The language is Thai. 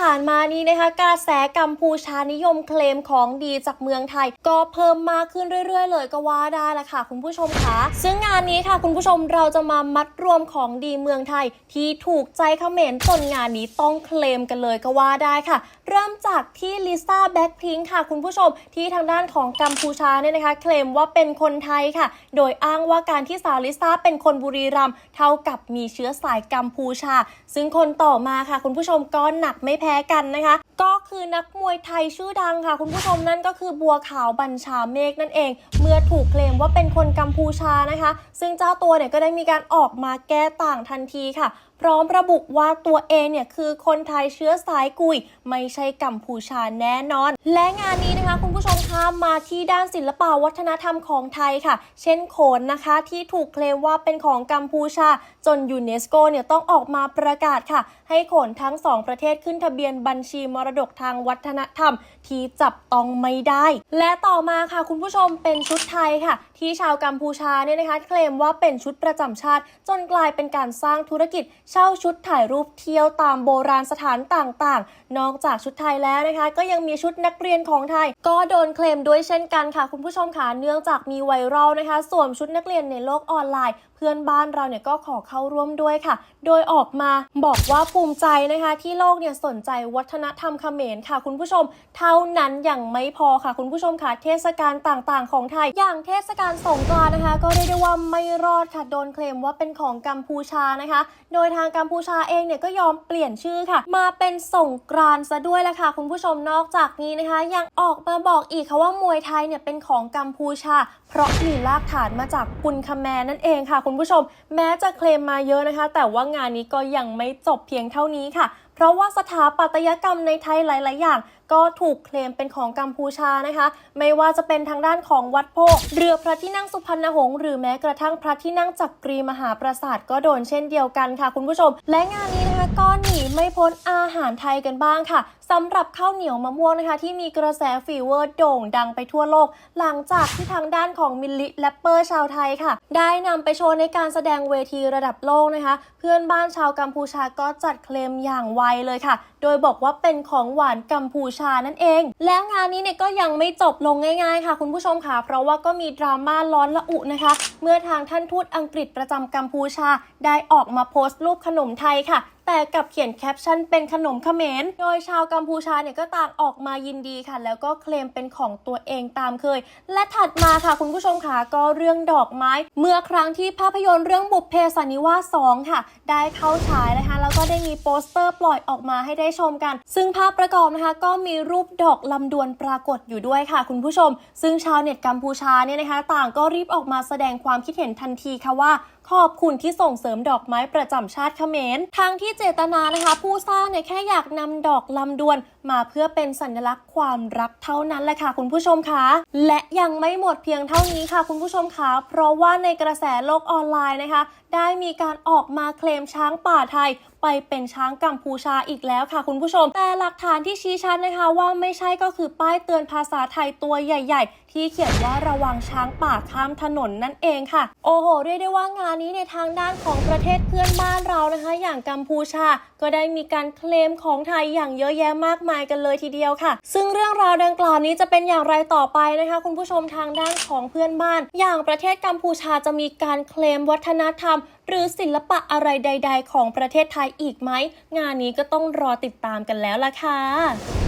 ผ่านมานี้นะคะกระแสกัมพูชานิยมเคลมของดีจากเมืองไทย ก็เพิ่มมากขึ้นเรื่อยๆ เลยก็ว่าได้ละค่ะ คุณผู้ชมคะซึ่งงานนี้ค่ะคุณผู้ชมเราจะมามัดรวมของดีเมืองไทย ที่ถูกใจเขมรจนงานนี้ต้องเคลมกันเลยก็ว่าได้ค่ะ เริ่มจากที่ลิซ่าแบ็คพิงค่ะ คุณผู้ชมที่ทางด้านของกัมพูชาเนี่ยนะคะ เคลมว่าเป็นคนไทยค่ะ โดยอ้างว่าการที่สาวลิซ่าเป็นคนบุรีรัมย์เท่ากับมีเชื้อสายกัมพูชา ซึ่งคนต่อมาค่ะ คุณผู้ชมก็หนักไม่แพ้แพ้กันนะคะก็คือนักมวยไทยชื่อดังค่ะ คุณผู้ชมนั่นก็คือบัวขาวบัญชาเมฆนั่นเอง เมื่อถูกเคลมว่าเป็นคนกัมพูชานะคะ ซึ่งเจ้าตัวเนี่ยก็ได้มีการออกมาแก้ต่างทันทีค่ะ พร้อมระบุว่าตัวเองเนี่ยคือคนไทยเชื้อสายกุย ไม่ใช่กัมพูชาแน่นอน และงานนี้นะคะคุณผู้ชมคะมาที่ด้านศิลปะวัฒนธรรมของไทยค่ะ เช่นโขนนะคะที่ถูกเคลมว่าเป็นของกัมพูชา จนยูเนสโกเนี่ยต้องออกมาประกาศค่ะ ให้โขนทั้งสองประเทศขึ้นทะเบียนบัญชีมรรดกทางวัฒนธรรมที่จับต้องไม่ได้ และต่อมาค่ะคุณผู้ชมเป็นชุดไทยค่ะที่ชาวกัมพูชาเนี่ยนะคะเคลมว่าเป็นชุดประจำชาติ จนกลายเป็นการสร้างธุรกิจ เช่าชุดถ่ายรูปเที่ยวตามโบราณสถานต่างๆ นอกจากชุดไทยแล้วนะคะ ก็ยังมีชุดนักเรียนของไทย ก็โดนเคลมด้วยเช่นกันค่ะ คุณผู้ชมค่ะเนื่องจากมีไวรัลนะคะสวมชุดนักเรียนในโลกออนไลน์ เพื่อนบ้านเราเนี่ยก็ขอเข้าร่วมด้วยค่ะ โดยออกมาบอกว่าภูมิใจนะคะ ที่โลกเนี่ยสนใจวัฒนธรรมเขมรค่ะ คุณผู้ชม เท่านั้นอยังไม่พอค่ะ คุณผู้ชมค่ะเทศกาลต่างๆ ของไทย อย่างเทศกาลการสงกรานต์นะคะ ก็เรียกได้ว่าไม่รอดค่ะโดนเคลมว่าเป็นของกัมพูชานะคะ โดยทางกัมพูชาเองเนี่ยก็ยอมเปลี่ยนชื่อค่ะ มาเป็นสงกรานต์ซะด้วยละค่ะคุณผู้ชมนอกจากนี้นะคะ ยังออกมาบอกอีกค่ะว่ามวยไทยเนี่ยเป็นของกัมพูชา เพราะมีรากฐานมาจากปุนคแมนั่นเองค่ะ คุณผู้ชม แม้จะเคลมมาเยอะนะคะ แต่ว่างานนี้ก็ยังไม่จบเพียงเท่านี้ค่ะ เพราะว่าสถาปัตยกรรมในไทยหลาย ๆ อย่าง ก็ถูกเคลมเป็นของกัมพูชานะคะ ไม่ว่าจะเป็นทางด้านของวัดโพเรือพระที่นั่งสุพรรณหงษ์หรือแม้กระทั่งพระที่นั่งจักกรีมหาปราสาทก็โดนเช่นเดียวกันค่ะ คุณผู้ชม และงานนี้นะคะก็หนีไม่พ้นอาหารไทยกันบ้างค่ะสำหรับข้าวเหนียวมะม่วงนะคะ ที่มีกระแสฟีเวอร์โด่งดังไปทั่วโลก หลังจากที่ทางด้านของมิลลิแรปเปอร์ชาวไทยค่ะ ได้นำไปโชว์ในการแสดงเวทีระดับโลกนะคะ เพื่อนบ้านชาวกัมพูชาก็จัดเคลมอย่างไวเลยค่ะ โดยบอกว่าเป็นของหวานกัมพูชานั่นเอง และงานนี้เนี่ยก็ยังไม่จบลงง่ายๆ ค่ะ คุณผู้ชมค่ะ เพราะว่าก็มีดราม่าร้อนละอุนะคะ เมื่อทางท่านทูตอังกฤษประจำกัมพูชา ได้ออกมาโพสต์รูปขนมไทยค่ะ แต่กลับเขียนแคปชั่นเป็นขนมเขมร โดยชาวกัมพูชาเนี่ยก็ต่างออกมายินดีค่ะ แล้วก็เคลมเป็นของตัวเองตามเคย และถัดมาค่ะคุณผู้ชมค่ะก็เรื่องดอกไม้ เมื่อครั้งที่ภาพยนตร์เรื่องบุพเพสันนิวาส 2 ค่ะ ได้เข้าฉายนะคะ แล้วก็ได้มีโปสเตอร์ปล่อยออกมาให้ได้ชมกัน ซึ่งภาพประกอบนะคะ ก็มีรูปดอกลำดวนปรากฏอยู่ด้วยค่ะ คุณผู้ชม ซึ่งชาวเน็ตกัมพูชาเนี่ยนะคะ ต่างก็รีบออกมาแสดงความคิดเห็นทันทีค่ะว่า ขอบคุณที่ส่งเสริมดอกไม้ประจำชาติเขมรทางที่เจตนานะคะ ผู้สร้างเนี่ยแค่อยากนำดอกลำดวน มาเพื่อเป็นสัญลักษณ์ความรักเท่านั้นแหละค่ะคุณผู้ชมคะและยังไม่หมดเพียงเท่านี้ค่ะ คุณผู้ชมคะเพราะว่าในกระแสโลกออนไลน์นะคะ ได้มีการออกมาเคลมช้างป่าไทย ไปเป็นช้างกัมพูชาอีกแล้วค่ะคุณผู้ชม แต่หลักฐานที่ชี้ชัดนะคะว่าไม่ใช่ก็คือป้ายเตือนภาษาไทยตัวใหญ่ ๆ ที่เขียนว่าระวังช้างป่าข้ามถนนนั่นเองค่ะ โอ้โห เรียกได้ว่างานนี้ในทางด้านของประเทศเพื่อนบ้านเรานะคะ อย่างกัมพูชาก็ได้มีการเคลมของไทยอย่างเยอะแยะมากมายกันเลยทีเดียวค่ะ ซึ่งเรื่องราวดังกล่าวนี้จะเป็นอย่างไรต่อไปนะคะ คุณผู้ชมทางด้านของเพื่อนบ้าน อย่างประเทศกัมพูชาจะมีการเคลมวัฒนธรรม หรือศิลปะอะไรใด ๆ ของประเทศไทยอีกไหม งานนี้ก็ต้องรอติดตามกันแล้วล่ะค่ะ